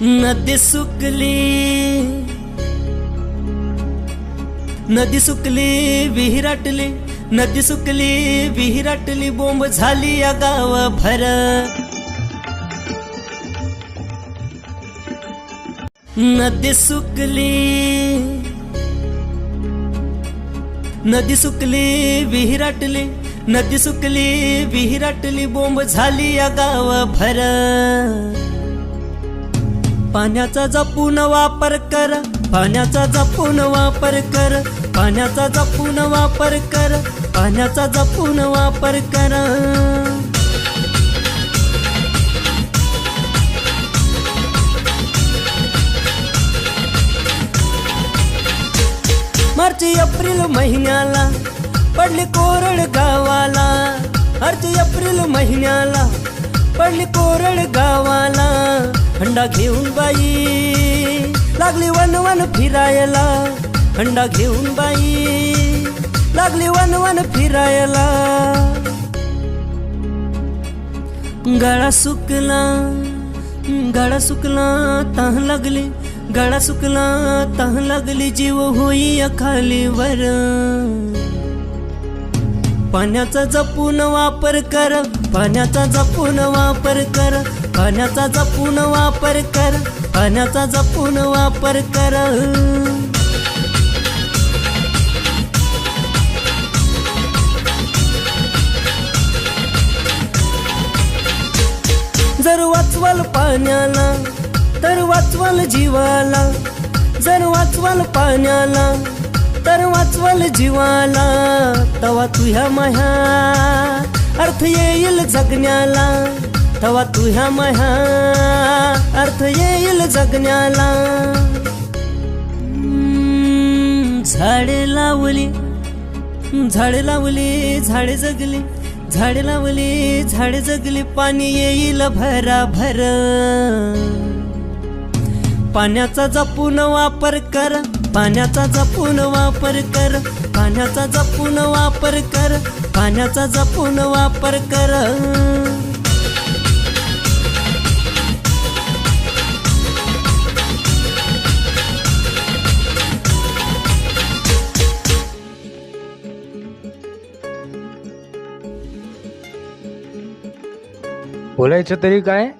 नदी सुकली नदी सुकली विहिराटली नदी सुकली विहिराटली बोंब झाली या गाव भर नदी सुकली नदी सुकली विहिराटली नदी सुकली विहिराटली बोंब झाली या गाव भर पाण्याचा जपून वापर कर पाण्याचा जपून वापर कर पाण्याचा जपून वापर कर पाण्याचा जपून वापर कर. मार्च एप्रिल महिन्याला पडली कोरड गावाला. मार्च एप्रिल महिन्याला पडली कोरड गावाला. खंडा घेऊन बाई. लागली वन वन फिरायला खंडा घेऊन बाई. लागली वन वन फिरायला. गळा सुकला गळा सुकला तह लागली. गळा सुकला तह लागली जीव होई खाली वर. पाण्याचा जपून वापर कर पाण्याचा जपून वापर कर. अनाचा जपून वापर कर अनाचा जपून वापर कर. जर वाचवाल पाण्याला तर वाचवाल जीवाला. जर वाचवाल पाण्याला तर वाचवाल जीवाला. तवा तुह्या माह्या अर्थ येईल जगण्याला. तवा तुझ्या माह्या. अर्थ येईल जगण्याला. झाडे लावली. झाडे लावली झाडे जगली. झाडे लावली झाडे जगली पाणी येईल भरा भर पाण्याचा जपून वापर कर पाण्याचा जपून वापर कर पाण्याचा जपून वापर कर पाण्याचा जपून वापर कर. बोलायचं तरी काय?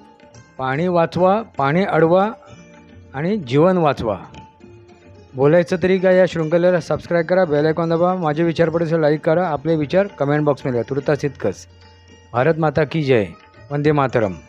पाणी वाचवा पाणी अडवा आणि जीवन वाचवा. बोलायचं तरी काय या शृंखलेला सबस्क्राईब करा बेल आयकॉन दाबा. माझे विचार पडेल लाईक करा. आपले विचार कमेंट बॉक्समध्ये तुर्तास इतकंच. भारत माता की जय. वंदे मातरम.